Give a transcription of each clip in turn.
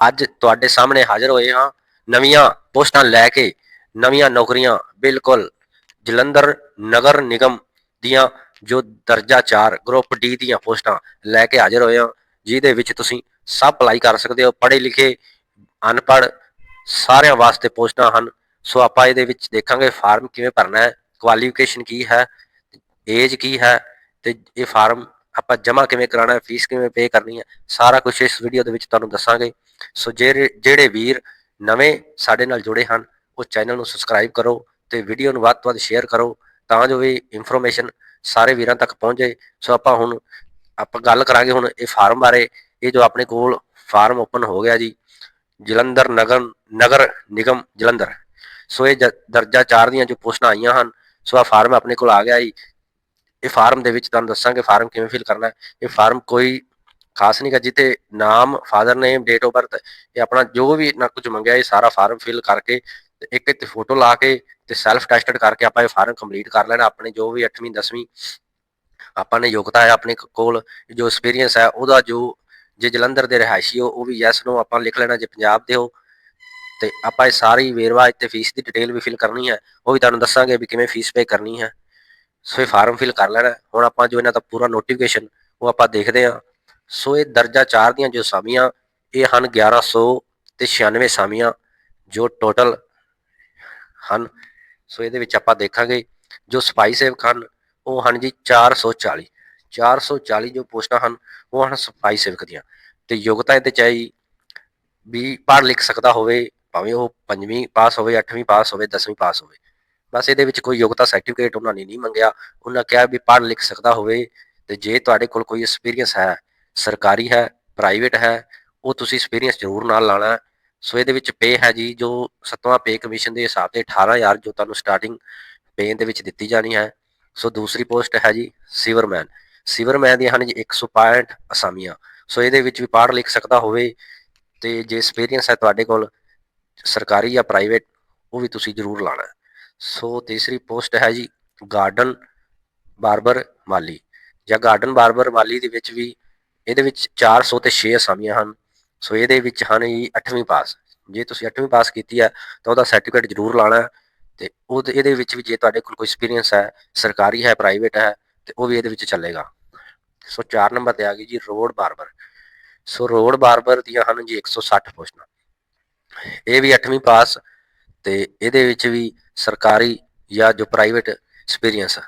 ਅੱਜ ਤੁਹਾਡੇ ਸਾਹਮਣੇ ਹਾਜ਼ਰ ਹੋਏ ਹਾਂ। ਨਵੀਆਂ ਪੋਸਟਾਂ ਲੈ ਕੇ ਨਵੀਆਂ ਨੌਕਰੀਆਂ, ਬਿਲਕੁਲ ਜਲੰਧਰ ਨਗਰ ਨਿਗਮ ਦੀਆਂ ਜੋ ਦਰਜਾ 4 ਗਰੁੱਪ ਡੀ ਦੀਆਂ ਪੋਸਟਾਂ ਲੈ ਕੇ ਹਾਜ਼ਰ ਹੋਏ ਹਾਂ, ਜਿਹਦੇ ਵਿੱਚ ਤੁਸੀਂ ਸਭ ਅਪਲਾਈ ਕਰ ਸਕਦੇ ਹੋ। ਪੜ੍ਹੇ ਲਿਖੇ, ਅਨਪੜ੍ਹ ਸਾਰਿਆਂ ਵਾਸਤੇ ਪੋਸਟਾਂ ਹਨ। ਸੋ ਆਪਾਂ ਇਹਦੇ ਵਿੱਚ ਦੇਖਾਂਗੇ ਫਾਰਮ ਕਿਵੇਂ ਭਰਨਾ ਹੈ ਕੁਆਲੀਫਿਕੇਸ਼ਨ ਕੀ ਹੈ ਏਜ ਕੀ ਹੈ ਤੇ ਇਹ ਫਾਰਮ ਆਪਾਂ ਜਮ੍ਹਾਂ ਕਿਵੇਂ ਕਰਾਉਣਾ ਹੈ, ਫੀਸ ਕਿਵੇਂ ਪੇ ਕਰਨੀ ਹੈ, ਸਾਰਾ ਕੁਝ ਇਸ ਵੀਡੀਓ ਦੇ ਵਿੱਚ ਤੁਹਾਨੂੰ ਦੱਸਾਂਗੇ। ਸੋ ਜਿਹੜੇ ਜਿਹੜੇ ਵੀਰ ਨਵੇਂ ਸਾਡੇ ਨਾਲ ਜੁੜੇ ਹਨ, ਉਹ ਚੈਨਲ ਨੂੰ ਸਬਸਕ੍ਰਾਈਬ ਕਰੋ ਤੇ ਵੀਡੀਓ ਨੂੰ ਵੱਧ ਤੋਂ ਵੱਧ ਸ਼ੇਅਰ ਕਰੋ ਤਾਂ ਜੋ ਵੀ ਇਨਫੋਰਮੇਸ਼ਨ ਸਾਰੇ ਵੀਰਾਂ ਤੱਕ ਪਹੁੰਚੇ। ਸੋ ਆਪਾਂ ਹੁਣ, ਆਪਾਂ ਗੱਲ ਕਰਾਂਗੇ ਹੁਣ ਇਹ ਫਾਰਮ ਬਾਰੇ। ਇਹ ਜੋ ਆਪਣੇ ਕੋਲ ਫਾਰਮ ਓਪਨ ਹੋ ਗਿਆ ਜੀ, ਜਲੰਧਰ ਨਗਰ ਨਗਰ ਨਿਗਮ ਜਲੰਧਰ। ਸੋ ਇਹ ਜ- ਦਰਜਾ 4 ਦੀਆਂ ਜੋ ਪੋਸਟਾਂ ਆਈਆਂ ਹਨ, ਸੋ ਆ ਫਾਰਮ ਆਪਣੇ ਕੋਲ ਆ ਗਿਆ ਜੀ। ਇਹ ਫਾਰਮ ਦੇ ਵਿੱਚ ਤੁਹਾਨੂੰ ਦੱਸਾਂਗੇ ਫਾਰਮ ਕਿਵੇਂ ਫਿਲ ਕਰਨਾ ਹੈ। ਇਹ ਫਾਰਮ ਕੋਈ ਖਾਸ ਨਹੀਂ ਗਾ ਜਿੱਤੇ ਨਾਮ father name date of birth ਇਹ ਆਪਣਾ ਜੋ ਵੀ ਨਾ ਕੁਝ ਮੰਗਿਆ, ਇਹ ਸਾਰਾ ਫਾਰਮ ਫਿਲ ਕਰਕੇ ਤੇ ਇੱਕ ਇੱਥੇ ਫੋਟੋ ਲਾ ਕੇ ਤੇ ਸੈਲਫ ਟੈਸਟਡ ਕਰਕੇ ਆਪਾਂ ਇਹ ਫਾਰਮ ਕੰਪਲੀਟ ਕਰ ਲੈਣਾ, ਆਪਣੇ ਜੋ ਵੀ 8ਵੀਂ 10ਵੀਂ ਆਪਾਂ ਨੇ ਯੋਗਤਾ ਹੈ ਆਪਣੇ ਕੋਲ ਜੋ ਐਕਸਪੀਰੀਅੰਸ ਹੈ, ਉਹਦਾ ਜੋ ਜੇ ਜਲੰਧਰ ਦੇ ਰਿਹਾਇਸ਼ੀ ਹੋ, ਉਹ ਵੀ ਯੈਸ ਨੂੰ ਆਪਾਂ ਲਿਖ ਲੈਣਾ, ਜੇ ਪੰਜਾਬ ਦੇ ਹੋ, ਤੇ ਆਪਾਂ ਇਹ ਸਾਰੀ ਵੇਰਵਾ ਇੱਥੇ ਫੀਸ ਦੀ ਡਿਟੇਲ ਵੀ ਫਿਲ ਕਰਨੀ ਹੈ, ਉਹ ਵੀ ਤੁਹਾਨੂੰ ਦੱਸਾਂਗੇ ਵੀ ਕਿਵੇਂ ਫੀਸ ਪੇ ਕਰਨੀ ਹੈ, ਸੋ ਇਹ ਫਾਰਮ ਫਿਲ ਕਰ ਲੈਣਾ, ਹੁਣ ਆਪਾਂ ਜੋ ਇਹਨਾਂ ਦਾ ਪੂਰਾ ਨੋਟੀਫਿਕੇਸ਼ਨ ਉਹ ਆਪਾਂ ਦੇਖਦੇ ਹਾਂ ਸੋ ਇਹ ਦਰਜਾ 4 ਦੀਆਂ ਜੋ ਸਾਮੀਆਂ ਇਹ ਹਨ 1100 ਤੇ 96 ਸਾਮੀਆਂ ਜੋ ਟੋਟਲ ਹਨ। ਸੋ ਇਹਦੇ ਵਿੱਚ ਆਪਾਂ ਦੇਖਾਂਗੇ ਜੋ ਸਫ਼ਾਈ ਸੇਵਕ ਹਨ, ਉਹ ਹਨ ਜੀ 440 440 ਜੋ ਪੋਸਟਾਂ ਹਨ, ਉਹ ਹਨ ਸਫ਼ਾਈ ਸੇਵਕ ਦੀਆਂ। ਤੇ ਯੋਗਤਾ ਇਹਦੇ ਚ ਹੈ ਵੀ ਪੜ੍ਹ ਲਿਖ ਸਕਦਾ ਹੋਵੇ, ਭਾਵੇਂ ਉਹ ਪੰਜਵੀਂ ਪਾਸ ਹੋਵੇ 8ਵੀਂ ਪਾਸ ਹੋਵੇ 10ਵੀਂ ਪਾਸ ਹੋਵੇ। ਬਸ ਇਹਦੇ ਵਿੱਚ ਕੋਈ ਯੋਗਤਾ ਸਰਟੀਫਿਕੇਟ ਉਹਨਾਂ ਨੇ ਨਹੀਂ ਮੰਗਿਆ। ਉਹਨਾਂ ਕਿਹਾ ਵੀ ਪੜ੍ਹ ਲਿਖ ਸਕਦਾ ਹੋਵੇ, ਤੇ ਜੇ ਤੁਹਾਡੇ ਕੋਲ ਕੋਈ ਐਕਸਪੀਰੀਅੰਸ ਹੈ ਸਰਕਾਰੀ ਹੈ ਪ੍ਰਾਈਵੇਟ ਹੈ, ਉਹ ਤੁਸੀਂ ਐਕਸਪੀਰੀਅੰਸ ਜ਼ਰੂਰ ਨਾਲ ਲਾਣਾ। ਸੋ ਇਹਦੇ ਵਿੱਚ ਪੇ ਹੈ ਜੀ, ਜੋ ਸੱਤਵਾਂ ਪੇ ਕਮਿਸ਼ਨ ਦੇ ਹਿਸਾਬ ਤੇ 18000 ਜੋ ਤੁਹਾਨੂੰ ਸਟਾਰਟਿੰਗ ਪੇ ਦੇ ਵਿੱਚ ਦਿੱਤੀ ਜਾਣੀ ਹੈ। ਸੋ ਦੂਸਰੀ ਪੋਸਟ ਹੈ ਜੀ ਸੀਵਰਮੈਨ ਸੀਵਰਮੈਨ ਦੀਆਂ ਹਨ ਜੀ 165 ਅਸਾਮੀਆਂ। ਸੋ ਇਹਦੇ ਵਿੱਚ ਵੀ ਪੜ੍ਹ ਲਿਖ ਸਕਦਾ ਹੋਵੇ ਤੇ ਜੇ ਐਕਸਪੀਰੀਅੰਸ ਹੈ ਤੁਹਾਡੇ ਕੋਲ, ਸਰਕਾਰੀ ਜਾਂ ਪ੍ਰਾਈਵੇਟ ਉਹ ਵੀ ਤੁਸੀਂ ਜ਼ਰੂਰ ਲਾਣਾ। ਸੋ ਤੀਸਰੀ ਪੋਸਟ ਹੈ ਜੀ ਗਾਰਡਨ ਬਾਰਬਰ ਮਾਲੀ ਜਾਂ ਗਾਰਡਨ ਬਾਰਬਰ ਮਾਲੀ ਦੇ ਵਿੱਚ ਵੀ ਇਹਦੇ ਵਿੱਚ 400 ਤੇ 6 ਅਸਾਮੀਆਂ ਹਨ। ਸੋ ਇਹਦੇ ਵਿੱਚ ਹਨ ਜੀ 8ਵੀਂ ਪਾਸ। ਜੇ ਤੁਸੀਂ 8ਵੀਂ ਪਾਸ ਕੀਤੀ ਹੈ ਤਾਂ ਉਹਦਾ ਸਰਟੀਫਿਕੇਟ ਜ਼ਰੂਰ ਲਾਣਾ ਹੈ ਤੇ ਉਹ ਇਹਦੇ ਵਿੱਚ ਵੀ ਜੇ ਤੁਹਾਡੇ ਕੋਲ ਕੋਈ ਐਕਸਪੀਰੀਅੰਸ ਹੈ, ਸਰਕਾਰੀ ਹੈ ਪ੍ਰਾਈਵੇਟ ਹੈ, ਤੇ ਉਹ ਵੀ ਇਹਦੇ ਵਿੱਚ ਚੱਲੇਗਾ। ਸੋ 4 ਨੰਬਰ ਤੇ ਆ ਗਈ ਜੀ road barber. So road barber ਦੀਆਂ ਹਨ ਜੀ 160 ਪੋਸਟਾਂ। ਇਹ ਵੀ 8ਵੀਂ ਪਾਸ ਤੇ ਇਹਦੇ ਵਿੱਚ ਵੀ ਸਰਕਾਰੀ ਜਾਂ ਜੋ ਪ੍ਰਾਈਵੇਟ ਐਕਸਪੀਰੀਅੰਸ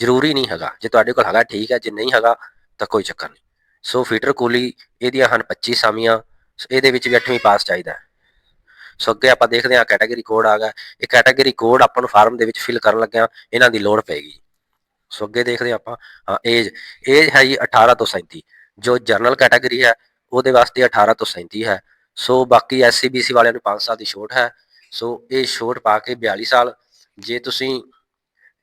ਜ਼ਰੂਰੀ ਨਹੀਂ ਹੈਗਾ। ਜੇ ਤੁਹਾਡੇ ਕੋਲ ਹੈਗਾ, ਠੀਕ ਹੈ। ਜੇ ਨਹੀਂ ਹੈਗਾ, ਤਾਂ ਕੋਈ ਚੱਕਰ ਨਹੀਂ। ਸੋ ਫੀਟਰ ਕੋਲੀ ਇਹਦੀਆਂ ਹਨ 25 ਸਾਮੀਆਂ, ਸੋ ਇਹਦੇ ਵਿੱਚ ਵੀ 8ਵੀਂ ਪਾਸ ਚਾਹੀਦਾ ਸੋ ਅੱਗੇ ਆਪਾਂ ਦੇਖਦੇ ਹਾਂ ਕੈਟਾਗਰੀ ਕੋਡ ਆ ਗਿਆ। ਇਹ ਕੈਟਾਗਰੀ ਕੋਡ ਆਪਾਂ ਨੂੰ ਫਾਰਮ ਦੇ ਵਿੱਚ ਫਿਲ ਕਰਨ ਲੱਗਿਆ ਇਹਨਾਂ ਦੀ ਲੋੜ ਪਏਗੀ। ਸੋ ਅੱਗੇ ਦੇਖਦੇ ਹਾਂ ਆਪਾਂ, ਹਾਂ ਏਜ ਏਜ ਹੈ ਜੀ 18 ਤੋਂ 37 ਜੋ ਜਨਰਲ ਕੈਟਾਗਰੀ ਹੈ, ਉਹਦੇ ਵਾਸਤੇ 18 ਤੋਂ 37 ਹੈ। ਸੋ ਬਾਕੀ ਐਸਸੀ ਬੀਸੀ ਵਾਲਿਆਂ ਨੂੰ 5 ਸਾਲ ਦੀ ਛੋਟ ਹੈ। ਸੋ ਇਹ ਛੋਟ ਪਾ ਕੇ 42 ਸਾਲ, ਜੇ ਤੁਸੀਂ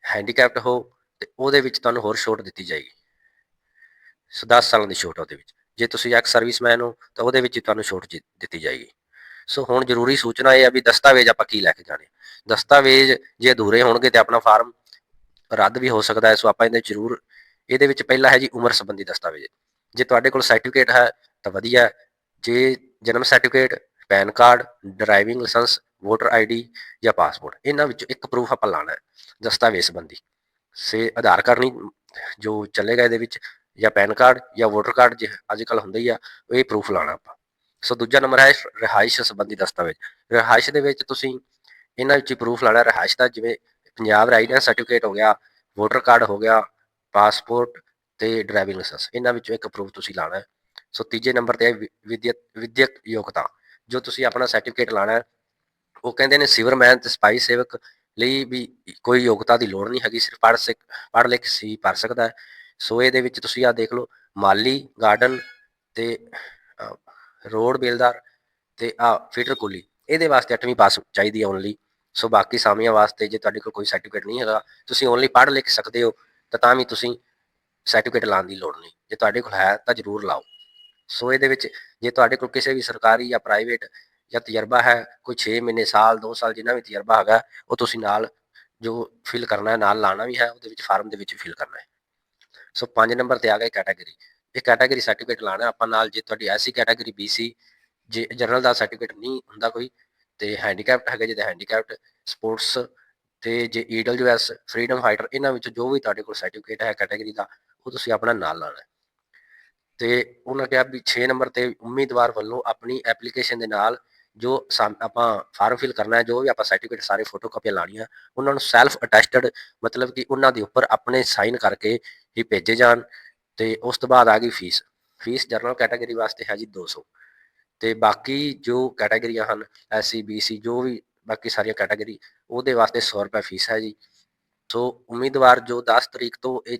ਹੈਂਡੀਕੈਪਟ ਹੋ, ਤੇ ਉਹਦੇ ਵਿੱਚ ਤੁਹਾਨੂੰ ਹੋਰ ਛੋਟ ਦਿੱਤੀ ਜਾਏਗੀ। 10 ਸਾਲਾਂ ਦੀ ਛੋਟ ਆ ਉਹਦੇ ਵਿੱਚ। ਜੇ ਤੁਸੀਂ ਐਕਸ ਸਰਵਿਸਮੈਨ ਹੋ, ਤਾਂ ਉਹਦੇ ਵਿੱਚ ਹੀ ਤੁਹਾਨੂੰ ਛੋਟ ਜੀ- ਦਿੱਤੀ ਜਾਏਗੀ। ਸੋ ਹੁਣ ਜ਼ਰੂਰੀ ਸੂਚਨਾ ਇਹ ਆ ਵੀ ਦਸਤਾਵੇਜ਼ ਆਪਾਂ ਕੀ ਲੈ ਕੇ ਜਾਣੇ। ਦਸਤਾਵੇਜ਼ ਜੇ ਅਧੂਰੇ ਹੋਣਗੇ ਤੇ ਆਪਣਾ ਫਾਰਮ ਰੱਦ ਵੀ ਹੋ ਸਕਦਾ ਹੈ, ਸੋ ਆਪਾਂ ਇਹਦੇ ਜ਼ਰੂਰ, ਇਹਦੇ ਵਿੱਚ ਪਹਿਲਾ ਹੈ ਜੀ ਉਮਰ ਸੰਬੰਧੀ ਦਸਤਾਵੇਜ਼। ਜੇ ਤੁਹਾਡੇ ਕੋਲ ਸਰਟੀਫਿਕੇਟ ਹੈ, ਤਾਂ ਵਧੀਆ ਜੇ ਜਨਮ certificate PAN card driving licence voter ID ਜਾਂ ਪਾਸਪੋਰਟ ਇਹਨਾਂ ਵਿੱਚੋਂ ਇੱਕ ਪ੍ਰੂਫ ਆਪਾਂ ਲਾਣਾ ਹੈ, ਦਸਤਾਵੇਜ਼ ਸੰਬੰਧੀ। ਸੇ, ਆਧਾਰ ਕਾਰਡ ਨਹੀਂ, ਜੋ ਚੱਲੇਗਾ ਇਹਦੇ ਵਿੱਚ ਜਾਂ ਪੈਨ ਕਾਰਡ ਜਾਂ ਵੋਟਰ ਕਾਰਡ ਜੇ ਅੱਜ ਕੱਲ ਹੁੰਦਾ ਹੀ ਆ, ਇਹ ਪ੍ਰੂਫ ਲਾਣਾ ਆਪਾਂ। ਸੋ ਦੂਜਾ ਨੰਬਰ ਹੈ ਰਿਹਾਇਸ਼ ਸੰਬੰਧੀ ਦਸਤਾਵੇਜ਼। ਰਿਹਾਇਸ਼ ਦੇ ਵਿੱਚ ਤੁਸੀਂ ਇਹਨਾਂ ਵਿੱਚ ਪ੍ਰੂਫ ਲਾਣਾ ਰਿਹਾਇਸ਼ ਦਾ ਜਿਵੇਂ ਪੰਜਾਬ ਰੈਜ਼ੀਡੈਂਸ ਸਰਟੀਫਿਕੇਟ ਹੋ ਗਿਆ, ਵੋਟਰ ਕਾਰਡ ਹੋ ਗਿਆ, ਪਾਸਪੋਰਟ ਤੇ ਡਰਾਈਵਿੰਗ ਲਾਇਸੈਂਸ ਇਹਨਾਂ ਵਿੱਚੋਂ ਇੱਕ ਪ੍ਰੂਫ ਤੁਸੀਂ ਲਾਣਾ ਸੋ ਤੀਜੇ ਨੰਬਰ ਤੇ ਹੈ ਵਿ- ਵਿਦਿਅਕ ਵਿਦਿਅਕ ਯੋਗਤਾ। ਜੋ ਤੁਸੀਂ ਆਪਣਾ ਸਰਟੀਫਿਕੇਟ ਲਾਣਾ ਉਹ ਕਹਿੰਦੇ ਨੇ ਸਿਵਰਮੈਨ ਤੇ ਸਪਾਈ ਸੇਵਕ ਲਈ ਵੀ ਕੋਈ ਯੋਗਤਾ ਦੀ ਲੋੜ ਨਹੀਂ ਹੈਗੀ, ਸਿਰਫ ਪੜ੍ਹ ਸਿੱਖ, ਪੜ੍ਹ ਲਿਖ ਸੀ ਭਰ ਸਕਦਾ ਹੈ। ਸੋ ਇਹਦੇ ਵਿੱਚ ਤੁਸੀਂ ਆ ਦੇਖ ਲਓ, ਮਾਲੀ ਗਾਰਡਨ ਤੇ ਰੋਡ ਬੇਲਦਾਰ ਤੇ ਆ ਫੀਟਰ ਕੁਲੀ। ਇਹਦੇ ਵਾਸਤੇ 8ਵੀਂ ਪਾਸ ਚਾਹੀਦੀ ਹੈ ਓਨਲੀ ਸੋ ਬਾਕੀ ਸਾਮੀਆਂ ਵਾਸਤੇ ਜੇ ਤੁਹਾਡੇ ਕੋਲ ਕੋਈ ਸਰਟੀਫਿਕੇਟ ਨਹੀਂ ਹੈਗਾ, ਤੁਸੀਂ ਓਨਲੀ ਪੜ੍ਹ ਲਿਖ ਸਕਦੇ ਹੋ, ਤਾਂ ਤਾਂ ਵੀ ਤੁਸੀਂ ਸਰਟੀਫਿਕੇਟ ਲਾਉਣ ਦੀ ਲੋੜ ਨਹੀਂ। ਜੇ ਤੁਹਾਡੇ ਕੋਲ ਹੈ ਤਾਂ ਜ਼ਰੂਰ ਲਾਓ। ਸੋ ਇਹਦੇ ਵਿੱਚ ਜੇ ਤੁਹਾਡੇ ਕੋਲ ਕਿਸੇ ਵੀ ਸਰਕਾਰੀ ਜਾਂ ਪ੍ਰਾਈਵੇਟ ਜਾਂ ਤਜਰਬਾ ਹੈ, ਕੋਈ 6 ਮਹੀਨੇ, ਸਾਲ 2 ਸਾਲ ਜਿੰਨਾ ਵੀ ਤਜਰਬਾ ਹੈਗਾ, ਉਹ ਤੁਸੀਂ ਨਾਲ ਜੋ ਫਿਲ ਕਰਨਾ ਹੈ, ਨਾਲ ਲਾਣਾ ਵੀ ਹੈ, ਉਹਦੇ ਵਿੱਚ ਫਾਰਮ ਦੇ ਵਿੱਚ ਫਿਲ ਕਰਨਾ ਹੈ। ਸੋ 5 ਨੰਬਰ ਤੇ ਆ ਗਏ ਕੈਟਾਗਰੀ ਇਹ ਕੈਟਾਗਰੀ ਸਰਟੀਫਿਕੇਟ ਲਾਣਾ ਆਪਾਂ ਨਾਲ ਜੇ ਤੁਹਾਡੀ ਐਸੀ ਕੈਟਾਗਰੀ BC ਜੇ ਜਨਰਲ ਦਾ ਸਰਟੀਫਿਕੇਟ ਨਹੀਂ ਹੁੰਦਾ ਕੋਈ, ਤੇ ਹੈਂਡੀਕੈਪਟ ਹੈਗੇ ਜਿਹਦੇ ਹੈਂਡੀਕੈਪਟ ਸਪੋਰਟਸ ਤੇ ਜੇ ਈਡਬਲਯੂਐਸ ਫਰੀडम ਫਾਈਟਰ ਇਹਨਾਂ ਵਿੱਚੋਂ ਜੋ ਵੀ ਤੁਹਾਡੇ ਕੋਲ ਸਰਟੀਫਿਕੇਟ ਹੈ ਕੈਟਾਗਰੀ ਦਾ, ਉਹ ਤੁਸੀਂ ਆਪਣਾ ਨਾਲ ਲਾਣਾ ਹੈ ਤੇ ਉਹਨਾਂ ਕਿਹਾ ਵੀ 6 ਨੰਬਰ ਤੇ ਉਮੀਦਵਾਰ ਵੱਲੋਂ ਆਪਣੀ ਐਪਲੀਕੇਸ਼ਨ ਦੇ ਨਾਲ ਜੋ ਸਾਮ- ਆਪਾਂ ਫਾਰਮ ਫਿਲ ਕਰਨਾ ਹੈ, ਜੋ ਵੀ ਆਪਾਂ ਸਰਟੀਫਿਕੇਟ ਸਾਰੇ ਫੋਟੋ ਕਾਪੀਆਂ ਲਾਣੀਆਂ ਉਹਨਾਂ ਨੂੰ ਸੈਲਫ ਅਟੈਸਟਡ ਮਤਲਬ ਕਿ ਉਹਨਾਂ ਦੇ ਉੱਪਰ ਆਪਣੇ ਸਾਈਨ ਕਰਕੇ ਹੀ ਭੇਜੇ ਜਾਣ ਤੇ ਉਸ ਤੋਂ ਬਾਅਦ ਆ ਗਈ ਫੀਸ ਫੀਸ ਜਨਰਲ ਕੈਟਾਗਰੀ ਵਾਸਤੇ ਹੈ ਜੀ 200 ਤੇ ਬਾਕੀ ਜੋ ਕੈਟਾਗਰੀਆਂ ਹਨ ਐਸਸੀ ਬੀਸੀ ਜੋ ਵੀ ਬਾਕੀ ਸਾਰੀਆਂ ਕੈਟਾਗਰੀ ਉਹਦੇ ਵਾਸਤੇ 100 ਰੁਪਏ ਫੀਸ ਹੈ ਜੀ। ਸੋ ਉਮੀਦਵਾਰ ਜੋ 10 ਤਰੀਕ ਤੋਂ ਇਹ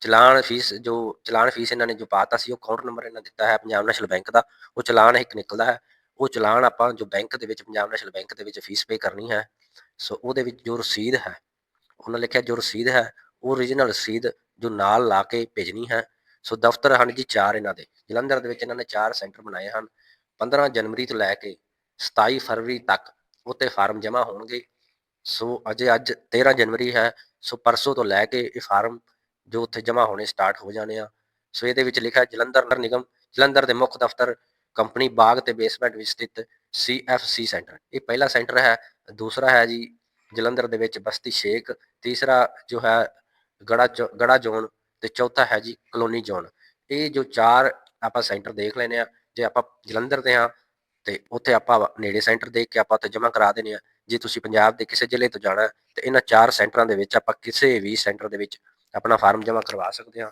ਚਲਾਨ ਫੀਸ ਜੋ, ਚਲਾਨ ਫੀਸ ਇਹਨਾਂ ਨੇ ਜੋ ਪਾਤਾ ਸੀ, ਉਹ ਅਕਾਊਂਟ ਨੰਬਰ ਇਹਨਾਂ ਦਿੱਤਾ ਹੈ, ਪੰਜਾਬ ਨੈਸ਼ਨਲ ਬੈਂਕ ਦਾ, ਉਹ ਚਲਾਨ ਇੱਕ ਨਿਕਲਦਾ ਹੈ। ਉਹ ਚਲਾਨ ਆਪਾਂ ਜੋ ਬੈਂਕ ਦੇ ਵਿੱਚ, ਪੰਜਾਬ ਨੈਸ਼ਨਲ ਬੈਂਕ ਦੇ ਵਿੱਚ ਫੀਸ ਪੇ ਕਰਨੀ ਹੈ, ਸੋ ਉਹਦੇ ਵਿੱਚ ਜੋ ਰਸੀਦ ਹੈ, ਉਹਨਾਂ ਲਿਖਿਆ ਜੋ ਰਸੀਦ ਹੈ, ਉਹ ਓਰੀਜਨਲ ਰਸੀਦ ਜੋ ਨਾਲ ਲਾ ਕੇ ਭੇਜਣੀ ਹੈ, ਸੋ ਦਫ਼ਤਰ ਹਨ ਜੀ ਚਾਰ ਇਹਨਾਂ ਦੇ, ਜਲੰਧਰ ਦੇ ਵਿੱਚ ਇਹਨਾਂ ਨੇ ਚਾਰ ਸੈਂਟਰ ਬਣਾਏ ਹਨ 15 ਜਨਵਰੀ ਤੋਂ ਲੈ ਕੇ 27 ਫਰਵਰੀ ਤੱਕ ਉੱਤੇ ਫਾਰਮ ਜਮ੍ਹਾਂ ਹੋਣਗੇ, ਸੋ ਅਜੇ ਅੱਜ 13 ਜਨਵਰੀ ਹੈ, ਸੋ ਪਰਸੋਂ ਤੋਂ ਲੈ ਕੇ ਇਹ ਫਾਰਮ ਜੋ ਉੱਥੇ ਜਮ੍ਹਾਂ ਹੋਣੇ ਸਟਾਰਟ ਹੋ ਜਾਣੇ ਆ, ਸੋ ਇਹਦੇ ਵਿੱਚ ਲਿਖਿਆ ਜਲੰਧਰ ਨਗਰ ਨਿਗਮ, ਜਲੰਧਰ ਦੇ ਮੁੱਖ ਦਫ਼ਤਰ ਕੰਪਨੀ ਬਾਗ ਤੇ ਬੇਸਮੈਂਟ ਵਿੱਚ ਸਥਿਤ CFC ਸੈਂਟਰ। ਇਹ ਪਹਿਲਾ ਸੈਂਟਰ ਹੈ, ਦੂਸਰਾ ਹੈ ਜੀ ਜਲੰਧਰ ਦੇ ਵਿੱਚ ਬਸਤੀ ਸ਼ੇਖ, ਤੀਸਰਾ ਜੋ ਹੈ ਗੜਾ ਚੌ- ਗੜਾ ਜ਼ੋਨ ਤੇ ਚੌਥਾ ਹੈ ਜੀ ਕਲੋਨੀ ਜ਼ੋਨ। ਇਹ ਜੋ ਚਾਰ ਆਪਾਂ ਸੈਂਟਰ ਦੇਖ ਲੈਨੇ ਆ ਜੇ ਆਪਾਂ ਜਲੰਧਰ ਦੇ ਹਾਂ ਤੇ ਉੱਥੇ ਆਪਾਂ ਨੇੜੇ ਸੈਂਟਰ ਦੇਖ ਕੇ ਆਪਾਂ ਉੱਥੇ ਜਮ੍ਹਾਂ ਕਰਾ ਦੇਣੇ ਆ ਜੇ ਤੁਸੀਂ ਪੰਜਾਬ ਦੇ ਕਿਸੇ ਜ਼ਿਲ੍ਹੇ ਤੋਂ ਜਾਣਾ ਹੈ, ਤੇ ਇਹਨਾਂ ਚਾਰ ਸੈਂਟਰਾਂ ਦੇ ਵਿੱਚ ਆਪਾਂ ਕਿਸੇ ਵੀ ਸੈਂਟਰ ਦੇ ਵਿੱਚ ਆਪਣਾ ਫਾਰਮ ਜਮ੍ਹਾਂ ਕਰਵਾ ਸਕਦੇ ਹਾਂ।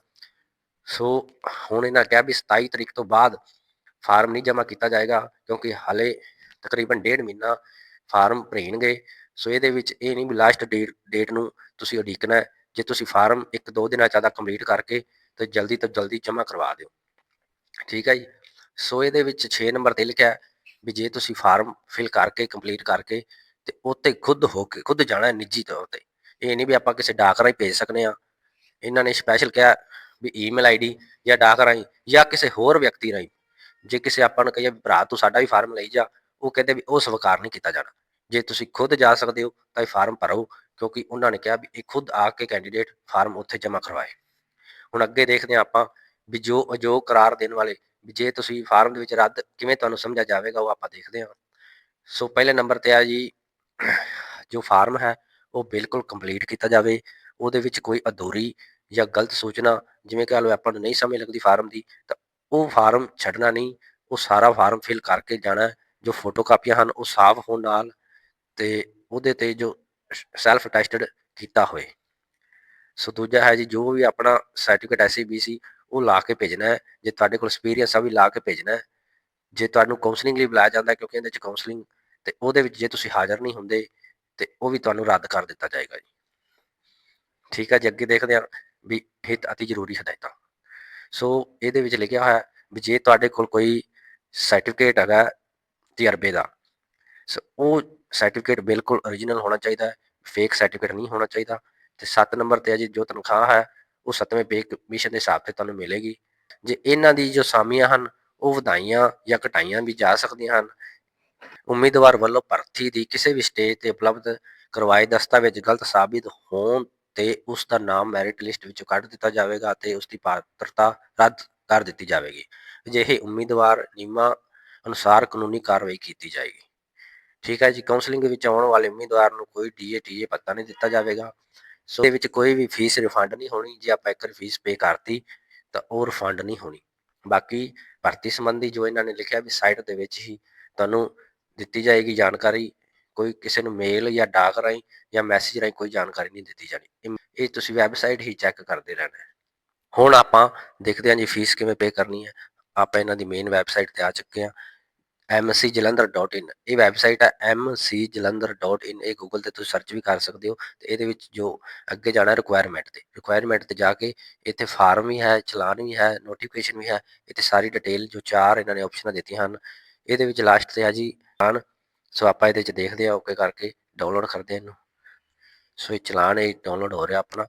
ਸੋ ਹੁਣ ਇਹਨਾਂ ਕਿਹਾ ਵੀ 27 ਤਰੀਕ ਤੋਂ ਬਾਅਦ ਫਾਰਮ ਨਹੀਂ ਜਮ੍ਹਾਂ ਕੀਤਾ ਜਾਏਗਾ, ਕਿਉਂਕਿ ਹਾਲੇ ਤਕਰੀਬਨ ਡੇਢ ਮਹੀਨਾ ਫਾਰਮ ਭਰੇਣਗੇ। ਸੋ ਇਹਦੇ ਵਿੱਚ ਇਹ ਨਹੀਂ ਵੀ ਲਾਸਟ ਡੇਟ ਡੇਟ ਨੂੰ ਤੁਸੀਂ ਉਡੀਕਣਾ ਜੇ ਤੁਸੀਂ ਫਾਰਮ ਇੱਕ ਦੋ ਦਿਨਾਂ ਜ਼ਿਆਦਾ ਕੰਪਲੀਟ ਕਰਕੇ ਤੇ ਜਲਦੀ ਤੋਂ ਜਲਦੀ ਜਮ੍ਹਾਂ ਕਰਵਾ ਦਿਓ। ਠੀਕ ਹੈ ਜੀ? ਸੋ ਇਹਦੇ ਵਿੱਚ 6 ਨੰਬਰ ਤੇ ਲਿਖਿਆ ਹੈ ਵੀ ਜੇ ਤੁਸੀਂ ਫਾਰਮ ਫਿਲ ਕਰਕੇ ਕੰਪਲੀਟ ਕਰਕੇ ਤੇ ਉੱਤੇ ਖੁਦ ਹੋ ਕੇ, ਖੁਦ ਜਾਣਾ ਨਿੱਜੀ ਤੌਰ ਤੇ। ਇਹ ਨਹੀਂ ਵੀ ਆਪਾਂ ਕਿਸੇ ਡਾਕ ਰਾਹੀਂ ਭੇਜ ਸਕਨੇ ਆ। ਇਹਨਾਂ ਨੇ ਸਪੈਸ਼ਲ ਕਿਹਾ ਵੀ ਈਮੇਲ ਆਈਡੀ ਜਾਂ ਡਾਕ ਰਾਹੀਂ ਜਾਂ ਕਿਸੇ ਹੋਰ ਵਿਅਕਤੀ ਰਾਹੀਂ ਜੇ ਕਿਸੇ ਆਪਾਂ ਨੂੰ ਕਹੀਏ ਵੀ ਭਰਾ ਤੂੰ ਸਾਡਾ ਵੀ ਫਾਰਮ ਲਈ ਜਾ, ਉਹ ਕਹਿੰਦੇ ਵੀ ਉਹ ਸਵੀਕਾਰ ਨਹੀਂ ਕੀਤਾ ਜਾਣਾ। ਜੇ ਤੁਸੀਂ ਖੁਦ ਜਾ ਸਕਦੇ ਹੋ, ਤਾਂ ਇਹ ਫਾਰਮ ਭਰੋ, ਕਿਉਂਕਿ ਉਹਨਾਂ ਨੇ ਕਿਹਾ ਵੀ ਇਹ ਖੁਦ ਆ ਕੇ ਕੈਂਡੀਡੇਟ ਫਾਰਮ ਉੱਥੇ ਜਮ੍ਹਾਂ ਕਰਵਾਏ। ਹੁਣ ਅੱਗੇ ਦੇਖਦੇ ਹਾਂ ਆਪਾਂ ਵੀ ਜੋ ਅਜੋਗ ਕਰਾਰ ਦੇਣ ਵਾਲੇ, ਵੀ ਜੇ ਤੁਸੀਂ ਫਾਰਮ ਦੇ ਵਿੱਚ ਰੱਦ ਕਿਵੇਂ ਤੁਹਾਨੂੰ ਸਮਝਿਆ ਜਾਵੇਗਾ, ਉਹ ਆਪਾਂ ਦੇਖਦੇ ਹਾਂ। ਸੋ ਪਹਿਲੇ ਨੰਬਰ ਤੇ ਆ ਜੀ, ਜੋ ਫਾਰਮ ਹੈ, ਉਹ ਬਿਲਕੁਲ ਕੰਪਲੀਟ ਕੀਤਾ ਜਾਵੇ। ਉਹਦੇ ਵਿੱਚ ਕੋਈ ਅਧੂਰੀ ਜਾਂ ਗਲਤ ਸੂਚਨਾ, ਜਿਵੇਂ ਕਹ ਲਓ ਆਪਾਂ ਨੂੰ ਨਹੀਂ ਸਮਝ ਲੱਗਦੀ ਫਾਰਮ ਦੀ, ਤਾਂ ਉਹ ਫਾਰਮ ਛੱਡਣਾ ਨਹੀਂ, ਉਹ ਸਾਰਾ ਫਾਰਮ ਫਿਲ ਕਰਕੇ ਜਾਣਾ, ਜੋ ਫੋਟੋ ਕਾਪੀਆਂ ਹਨ ਉਹ ਸਾਫ਼ ਹੋਣ ਨਾਲ ਤੇ ਉਹਦੇ ਤੇ ਜੋ ਸੈਲਫ ਅਟੈਸਟਡ ਕੀਤਾ ਹੋਏ। ਸੋ ਦੂਜਾ ਹੈ ਜੀ, ਜੋ ਵੀ ਆਪਣਾ ਸਰਟੀਫਿਕੇਟ ਐਸਸੀਬੀਸੀ ਉਹ ਲਾ ਕੇ ਭੇਜਣਾ ਹੈ। ਜੇ ਤੁਹਾਡੇ ਕੋਲ ਐਕਸਪੀਰੀਅੰਸ ਆ ਵੀ ਲਾ ਕੇ ਭੇਜਣਾ ਹੈ। ਜੇ ਤੁਹਾਨੂੰ ਕਾਉਂਸਲਿੰਗ ਲਈ ਬੁਲਾਇਆ ਜਾਂਦਾ ਕਿਉਂਕਿ ਇਹਦੇ ਵਿੱਚ ਕਾਉਂਸਲਿੰਗ ਤੇ ਉਹਦੇ ਵਿੱਚ ਜੇ ਤੁਸੀਂ ਹਾਜ਼ਰ ਨਹੀਂ ਹੁੰਦੇ, ਤੇ ਉਹ ਵੀ ਤੁਹਾਨੂੰ ਰੱਦ ਕਰ ਦਿੱਤਾ ਜਾਏਗਾ ਜੀ। ਠੀਕ ਹੈ ਜੀ, ਅੱਗੇ ਦੇਖਦੇ ਹਾਂ ਵੀ ਹਿੱਤ ਅਤੀ ਜ਼ਰੂਰੀ ਹਦਾਇਤਾਂ। ਸੋ ਇਹਦੇ ਵਿੱਚ ਲਿਖਿਆ ਹੋਇਆ ਵੀ ਜੇ ਤੁਹਾਡੇ ਕੋਲ ਕੋਈ ਸਰਟੀਫਿਕੇਟ ਹੈਗਾ ਤਜਰਬੇ ਦਾ, ਸੋ ਉਹ ਸਰਟੀਫਿਕੇਟ ਬਿਲਕੁਲ ਓਰੀਜਨਲ ਹੋਣਾ ਚਾਹੀਦਾ ਹੈ ਫੇਕ ਸਰਟੀਫਿਕੇਟ ਨਹੀਂ ਹੋਣਾ ਚਾਹੀਦਾ ਤੇ 7 ਨੰਬਰ ਤੇ ਹੈ ਜੀ ਜੋ ਤਨਖਾਹ ਹੈ, ਉਹ 7ਵੇਂ ਪੇ ਕਮਿਸ਼ਨ ਦੇ ਹਿਸਾਬ ਤੇ ਤੁਹਾਨੂੰ ਮਿਲੇਗੀ। ਜੇ ਇਹਨਾਂ ਦੀ ਜੋ ਸਾਮੀਆਂ ਹਨ, ਉਹ ਵਧਾਈਆਂ ਜਾਂ ਘਟਾਈਆਂ ਵੀ ਜਾ ਸਕਦੀਆਂ ਹਨ, ਉਮੀਦਵਾਰ ਵੱਲੋਂ ਭਰਤੀ ਦੀ ਕਿਸੇ ਵੀ ਸਟੇਜ ਤੇ ਉਪਲਬਧ ਕਰਵਾਏ ਦਸਤਾਵੇਜ਼ ਗਲਤ ਸਾਬਿਤ ਹੋਣ ਤੇ ਉਸ ਦਾ ਨਾਮ ਮੈਰਿਟ ਲਿਸਟ ਵਿੱਚੋਂ ਕੱਢ ਦਿੱਤਾ ਜਾਵੇਗਾ ਅਤੇ ਉਸ ਦੀ ਪਾਤਰਤਾ ਰੱਦ ਕਰ ਦਿੱਤੀ ਜਾਵੇਗੀ। ਅਜਿਹੇ ਉਮੀਦਵਾਰ ਨਿਯਮਾਂ ਅਨੁਸਾਰ ਕਾਨੂੰਨੀ ਕਾਰਵਾਈ ਕੀਤੀ ਜਾਏਗੀ। ਠੀਕ ਹੈ ਜੀ ਕਾਉਂਸਲਿੰਗ ਵਿੱਚ ਆਉਣ ਵਾਲੇ ਉਮੀਦਵਾਰ ਨੂੰ ਕੋਈ ਡੀਏ ਟੀਏ ਪੱਤਾ ਨਹੀਂ ਦਿੱਤਾ ਜਾਵੇਗਾ। ਸੋ ਇਹਦੇ ਵਿੱਚ ਕੋਈ ਵੀ ਫੀਸ ਰਿਫੰਡ ਨਹੀਂ ਹੋਣੀ। ਜੇ ਆਪਾਂ ਇੱਕ ਵਾਰ ਫੀਸ ਪੇ ਕਰਤੀ, ਤਾਂ ਉਹ ਰਿਫੰਡ ਨਹੀਂ ਹੋਣੀ। ਬਾਕੀ ਭਰਤੀ ਸੰਬੰਧੀ ਜੋ ਇਹਨਾਂ ਨੇ ਲਿਖਿਆ ਵੀ ਸਾਈਟ ਦੇ ਵਿੱਚ ਹੀ ਤੁਹਾਨੂੰ ਦਿੱਤੀ ਜਾਏਗੀ ਜਾਣਕਾਰੀ। ਕੋਈ ਕਿਸੇ ਨੂੰ ਮੇਲ ਜਾਂ ਡਾਕ ਰਾਹੀਂ ਜਾਂ ਮੈਸੇਜ ਰਾਹੀਂ ਕੋਈ ਜਾਣਕਾਰੀ ਨਹੀਂ ਦਿੱਤੀ ਜਾਣੀ। ਇਹ- ਤੁਸੀਂ ਵੈਬਸਾਈਟ ਹੀ ਚੈੱਕ ਕਰਦੇ ਰਹਿਣਾ ਹੈ। ਹੁਣ ਆਪਾਂ ਦੇਖਦੇ ਹਾਂ ਜੀ ਫੀਸ ਕਿਵੇਂ ਪੇ ਕਰਨੀ ਹੈ। ਆਪਾਂ ਇਹਨਾਂ ਦੀ ਮੇਨ ਵੈਬਸਾਈਟ ਤੇ ਆ ਚੁੱਕੇ ਹਾਂ। mcjalandhar.in ਇਹ ਵੈਬਸਾਈਟ ਹੈ mcjalandhar.in ਇਹ ਗੂਗਲ ਤੇ ਤੁਸੀਂ ਸਰਚ ਵੀ ਕਰ ਸਕਦੇ ਹੋ ਤੇ ਇਹਦੇ ਵਿੱਚ ਜੋ ਅੱਗੇ ਜਾਣਾ ਰਿਕੁਆਇਰਮੈਂਟ ਤੇ। ਰਿਕੁਆਇਰਮੈਂਟ ਤੇ ਜਾ ਕੇ ਇੱਥੇ ਫਾਰਮ ਵੀ ਹੈ, ਚਲਾਨ ਵੀ ਹੈ ਨੋਟੀਫਿਕੇਸ਼ਨ ਵੀ ਹੈ, ਇੱਥੇ ਸਾਰੀ ਡਿਟੇਲ ਜੋ ਚਾਰ ਇਹਨਾਂ ਨੇ ਆਪਸ਼ਨਾਂ ਦਿੱਤੀਆਂ ਹਨ, ਇਹਦੇ ਵਿੱਚ ਲਾਸਟ ਤੇ ਆ ਜੀ ਚਲਾਨ ਸੋ ਆਪਾਂ ਇਹਦੇ 'ਚ ਦੇਖਦੇ ਹਾਂ ਓਕੇ ਕਰਕੇ ਡਾਊਨਲੋਡ ਕਰਦੇ ਹਾਂ ਇਹਨੂੰ। ਸੋ ਇਹ ਚਲਾਨ ਇਹ ਡਾਊਨਲੋਡ ਹੋ ਰਿਹਾ ਆਪਣਾ।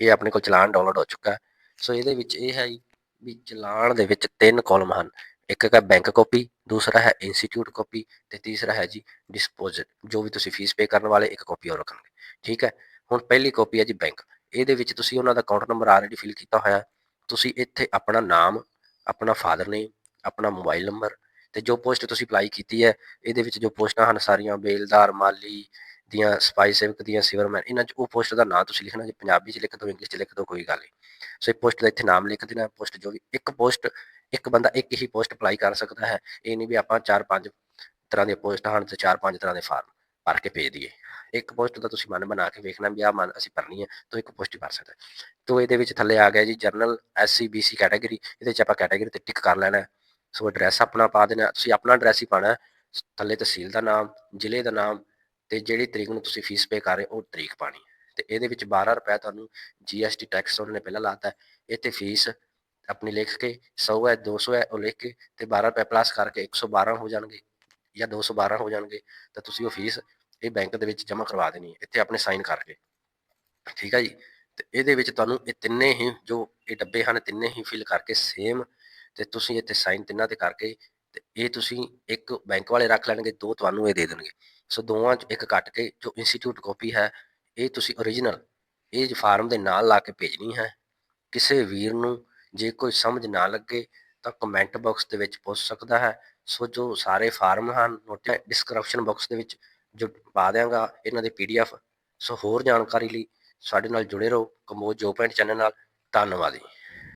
ਇਹ ਆਪਣੇ ਕੋਲ ਚਲਾਨ ਡਾਊਨਲੋਡ ਹੋ ਚੁੱਕਾ ਸੋ ਇਹਦੇ ਵਿੱਚ ਇਹ ਹੈ ਜੀ ਵੀ ਚਲਾਨ ਦੇ ਵਿੱਚ ਤਿੰਨ ਕਾਲਮ ਹਨ। ਇੱਕ ਹੈ ਬੈਂਕ ਕਾਪੀ ਦੂਸਰਾ ਹੈ ਇੰਸਟੀਚਿਊਟ ਕਾਪੀ ਤੇ ਤੀਸਰਾ ਹੈ ਜੀ ਡਿਸਪੋਜ਼ਿਟ ਜੋ ਵੀ ਤੁਸੀਂ ਫੀਸ ਪੇ ਕਰਨ ਵਾਲੇ ਇੱਕ ਕਾਪੀ ਹੋਰ ਰੱਖਣਗੇ। ਠੀਕ ਹੈ? ਹੁਣ ਪਹਿਲੀ ਕਾਪੀ ਹੈ ਜੀ ਬੈਂਕ ਇਹਦੇ ਵਿੱਚ ਤੁਸੀਂ ਉਹਨਾਂ ਦਾ ਅਕਾਊਂਟ ਨੰਬਰ ਆਲਰੇਡੀ ਫਿਲ ਕੀਤਾ ਹੋਇਆ ਤੁਸੀਂ ਇੱਥੇ ਆਪਣਾ ਨਾਮ, ਆਪਣਾ ਫਾਦਰ ਨੇਮ ਆਪਣਾ ਮੋਬਾਈਲ ਨੰਬਰ ਤੇ ਜੋ ਪੋਸਟ ਤੁਸੀਂ ਅਪਲਾਈ ਕੀਤੀ ਹੈ, ਇਹਦੇ ਵਿੱਚ ਜੋ ਪੋਸਟਾਂ ਹਨ, ਸਾਰੀਆਂ ਬੇਲਦਾਰ ਮਾਲੀ ਦੀਆਂ, ਸਪਾਈ ਸੇਵਕ ਦੀਆਂ, ਸਿਵਰਮੈਨ, ਇਹਨਾਂ 'ਚ ਉਹ ਪੋਸਟ ਦਾ ਨਾਂ ਤੁਸੀਂ ਲਿਖਣਾ ਜੇ ਪੰਜਾਬੀ 'ਚ ਲਿਖ ਦਿਓ ਇੰਗਲਿਸ਼ 'ਚ ਲਿਖ ਦਿਓ ਕੋਈ ਗੱਲ ਨਹੀਂ। ਸੋ ਇਹ ਪੋਸਟ ਦਾ ਇੱਥੇ ਨਾਮ ਲਿਖ ਦੇਣਾ ਪੋਸਟ ਜੋ ਵੀ ਇੱਕ ਪੋਸਟ ਇੱਕ ਬੰਦਾ ਇੱਕ ਹੀ ਪੋਸਟ ਅਪਲਾਈ ਕਰ ਸਕਦਾ ਹੈ। ਇਹ ਨਹੀਂ ਵੀ ਆਪਾਂ ਚਾਰ ਪੰਜ ਤਰ੍ਹਾਂ ਦੀਆਂ ਪੋਸਟਾਂ ਹਨ ਤੇ ਚਾਰ ਪੰਜ ਤਰ੍ਹਾਂ ਦੇ ਫਾਰਮ ਭਰ ਕੇ ਭੇਜ ਦਈਏ। ਇੱਕ ਪੋਸਟ ਦਾ ਤੁਸੀਂ ਮਨ ਬਣਾ ਕੇ ਵੇਖਣਾ ਵੀ ਆਹ ਮਨ ਅਸੀਂ ਭਰਨੀ ਹੈ, ਤਾਂ ਇੱਕ ਪੋਸਟ ਹੀ ਭਰ ਸਕਦਾ ਤੋ ਇਹਦੇ ਵਿੱਚ ਥੱਲੇ ਆ ਗਿਆ ਜੀ ਜਰਨਲ ਐਸਸੀ ਬੀਸੀ ਕੈਟਾਗਰੀ ਇਹਦੇ ਚ ਆਪਾਂ ਕੈਟਾਗਰੀ ਤੇ ਟਿਕ ਕਰ ਲੈਣਾ ਸੋ ਐਡਰੈਸ ਆਪਣਾ ਪਾ ਦੇਣਾ, ਤੁਸੀਂ ਆਪਣਾ ਐਡਰੈਸ ਹੀ ਪਾਣਾ ਥੱਲੇ ਤਹਿਸੀਲ ਦਾ ਨਾਮ, ਜ਼ਿਲ੍ਹੇ ਦਾ ਨਾਮ ਤੇ ਜਿਹੜੀ ਤਰੀਕ ਨੂੰ ਤੁਸੀਂ ਫੀਸ ਪੇ ਕਰ ਰਹੇ ਉਹ ਤਰੀਕ ਪਾਣੀ ਤੇ ਇਹਦੇ ਵਿੱਚ 12 ਰੁਪਏ ਤੁਹਾਨੂੰ ਜੀਐਸਟੀ ਟੈਕਸ ਉਹਨਾਂ ਨੇ ਪਹਿਲਾਂ ਲਾਤਾ ਹੈ। ਇਹ ਤੇ ਫੀਸ ਆਪਣੀ ਲਿਖ ਕੇ 100 ਹੈ 200 ਹੈ, ਉਹ ਲਿਖ ਕੇ ਤੇ 12 ਰੁਪਏ ਪਲੱਸ ਕਰਕੇ 112 ਹੋ ਜਾਣਗੇ ਜਾਂ 212 ਹੋ ਜਾਣਗੇ, ਤਾਂ ਤੁਸੀਂ ਉਹ ਫੀਸ ਇਹ ਬੈਂਕ ਦੇ ਵਿੱਚ ਜਮ੍ਹਾਂ ਕਰਵਾ ਦੇਣੀ ਹੈ। ਇੱਥੇ ਆਪਣੇ ਸਾਈਨ ਕਰਕੇ। ਠੀਕ ਹੈ ਜੀ? ਤੇ ਇਹਦੇ ਵਿੱਚ ਤੁਹਾਨੂੰ ਇਹ ਤਿੰਨੇ ਹੀ ਜੋ ਇਹ ਡੱਬੇ ਹਨ, ਤਿੰਨੇ ਹੀ ਫਿਲ ਕਰਕੇ ਸੇਮ ਤੇ ਤੁਸੀਂ ਇੱਥੇ ਸਾਈਨ ਤਿੰਨਾਂ ਤੇ ਕਰਕੇ ਤੇ ਇਹ ਤੁਸੀਂ ਇੱਕ ਬੈਂਕ ਵਾਲੇ ਰੱਖ ਲੈਣਗੇ, ਦੋ ਤੁਹਾਨੂੰ ਇਹ ਦੇ ਦੇਣਗੇ। ਸੋ ਦੋਵਾਂ ਚ ਇੱਕ ਕੱਟ ਕੇ ਜੋ ਇੰਸਟੀਚਿਊਟ ਕਾਪੀ ਹੈ, ਇਹ ਤੁਸੀਂ ਓਰੀਜਨਲ ਇਹ ਫਾਰਮ ਦੇ ਨਾਲ ਲਾ ਕੇ ਭੇਜਣੀ ਹੈ। ਕਿਸੇ ਵੀਰ ਨੂੰ ਜੇ ਕੋਈ ਸਮਝ ਨਾ ਲੱਗੇ ਤਾਂ ਕਮੈਂਟ ਬਾਕਸ ਦੇ ਵਿੱਚ ਪੁੱਛ ਸਕਦਾ ਹੈ। ਸੋ ਜੋ ਸਾਰੇ ਫਾਰਮ ਹਨ ਨੋਟ ਡਿਸਕ੍ਰਿਪਸ਼ਨ ਬਾਕਸ ਦੇ ਵਿੱਚ ਜੋ ਪਾ ਦਿਆਂਗਾ, ਇਹਨਾਂ ਦੇ ਪੀਡੀਐਫ ਸੋ ਹੋਰ ਜਾਣਕਾਰੀ ਲਈ ਸਾਡੇ ਨਾਲ ਜੁੜੇ ਰਹੋ। ਕੰਬੋਜ ਜੋਬ ਐਂਡ ਚੈਨਲ ਨਾਲ। ਧੰਨਵਾਦ ਜੀ।